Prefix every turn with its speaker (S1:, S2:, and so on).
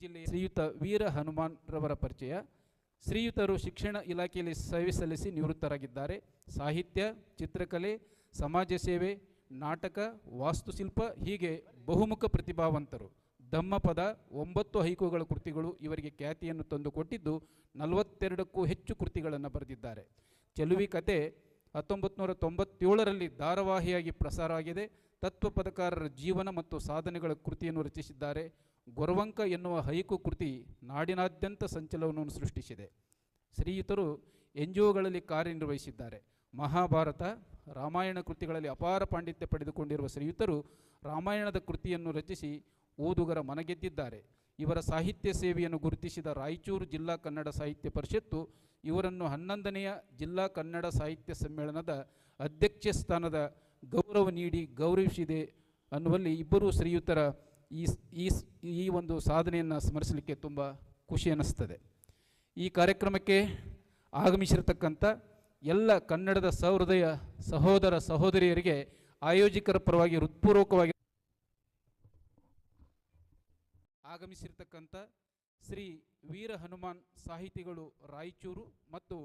S1: ಜಿಲ್ಲೆಯ ಶ್ರೀಯುತ ವೀರ ಹನುಮಾನ್ ರವರ ಪರಿಚಯ, ಶ್ರೀಯುತರು ಶಿಕ್ಷಣ ಇಲಾಖೆಯಲ್ಲಿ ಸೇವೆ ಸಲ್ಲಿಸಿ ನಿವೃತ್ತರಾಗಿದ್ದಾರೆ. ಸಾಹಿತ್ಯ, ಚಿತ್ರಕಲೆ, ಸಮಾಜ ಸೇವೆ, ನಾಟಕ, ವಾಸ್ತುಶಿಲ್ಪ, ಹೀಗೆ ಬಹುಮುಖ ಪ್ರತಿಭಾವಂತರು. ಧಮ್ಮಪದ, ಒಂಬತ್ತು ಹೈಕುಗಳ ಕೃತಿಗಳು ಇವರಿಗೆ ಖ್ಯಾತಿಯನ್ನು ತಂದುಕೊಟ್ಟಿದ್ದು ನಲವತ್ತೆರಡಕ್ಕೂ ಹೆಚ್ಚು ಕೃತಿಗಳನ್ನು ಬರೆದಿದ್ದಾರೆ. ಚೆಲುವಿ ಕತೆ ಹತ್ತೊಂಬತ್ತು ನೂರ ತೊಂಬತ್ತೇಳರಲ್ಲಿ ಧಾರಾವಾಹಿಯಾಗಿ ಪ್ರಸಾರ ಆಗಿದೆ. ತತ್ವ ಪದಕಾರರ ಜೀವನ ಮತ್ತು ಸಾಧನೆಗಳ ಕೃತಿಯನ್ನು ರಚಿಸಿದ್ದಾರೆ. ಗೊರವಂಕ ಎನ್ನುವ ಹೈಕು ಕೃತಿ ನಾಡಿನಾದ್ಯಂತ ಸಂಚಲನವನ್ನು ಸೃಷ್ಟಿಸಿದೆ. ಶ್ರೀಯುತರು ಎನ್ ಜಿ ಒಗಳಲ್ಲಿ ಕಾರ್ಯನಿರ್ವಹಿಸಿದ್ದಾರೆ. ಮಹಾಭಾರತ, ರಾಮಾಯಣ ಕೃತಿಗಳಲ್ಲಿ ಅಪಾರ ಪಾಂಡಿತ್ಯ ಪಡೆದುಕೊಂಡಿರುವ ಶ್ರೀಯುತರು ರಾಮಾಯಣದ ಕೃತಿಯನ್ನು ರಚಿಸಿ ಓದುಗರ ಮನಗೆದ್ದಿದ್ದಾರೆ. ಇವರ ಸಾಹಿತ್ಯ ಸೇವೆಯನ್ನು ಗುರುತಿಸಿದ ರಾಯಚೂರು ಜಿಲ್ಲಾ ಕನ್ನಡ ಸಾಹಿತ್ಯ ಪರಿಷತ್ತು ಇವರನ್ನು ಹನ್ನೊಂದನೆಯ ಜಿಲ್ಲಾ ಕನ್ನಡ ಸಾಹಿತ್ಯ ಸಮ್ಮೇಳನದ ಅಧ್ಯಕ್ಷ ಸ್ಥಾನದ ಗೌರವ ನೀಡಿ ಗೌರವಿಸಿದೆ ಅನ್ನುವಲ್ಲಿ ಇಬ್ಬರೂ ಶ್ರೀಯುತರ ಈ ಈ ಈ ಒಂದು ಸಾಧನೆಯನ್ನು ಸ್ಮರಿಸಲಿಕ್ಕೆ ತುಂಬ ಖುಷಿ ಅನ್ನಿಸ್ತದೆ. ಈ ಕಾರ್ಯಕ್ರಮಕ್ಕೆ ಆಗಮಿಸಿರತಕ್ಕಂಥ ಎಲ್ಲ ಕನ್ನಡದ ಸಹೃದಯ ಸಹೋದರ ಸಹೋದರಿಯರಿಗೆ ಆಯೋಜಕರ ಪರವಾಗಿ ಹೃತ್ಪೂರ್ವಕವಾಗಿ ಆಗಮಿಸಿರ್ತಕ್ಕಂಥ ಶ್ರೀ ವೀರ ಹನುಮಾನ್ ಸಾಹಿತಿಗಳು ರಾಯಚೂರು ಮತ್ತು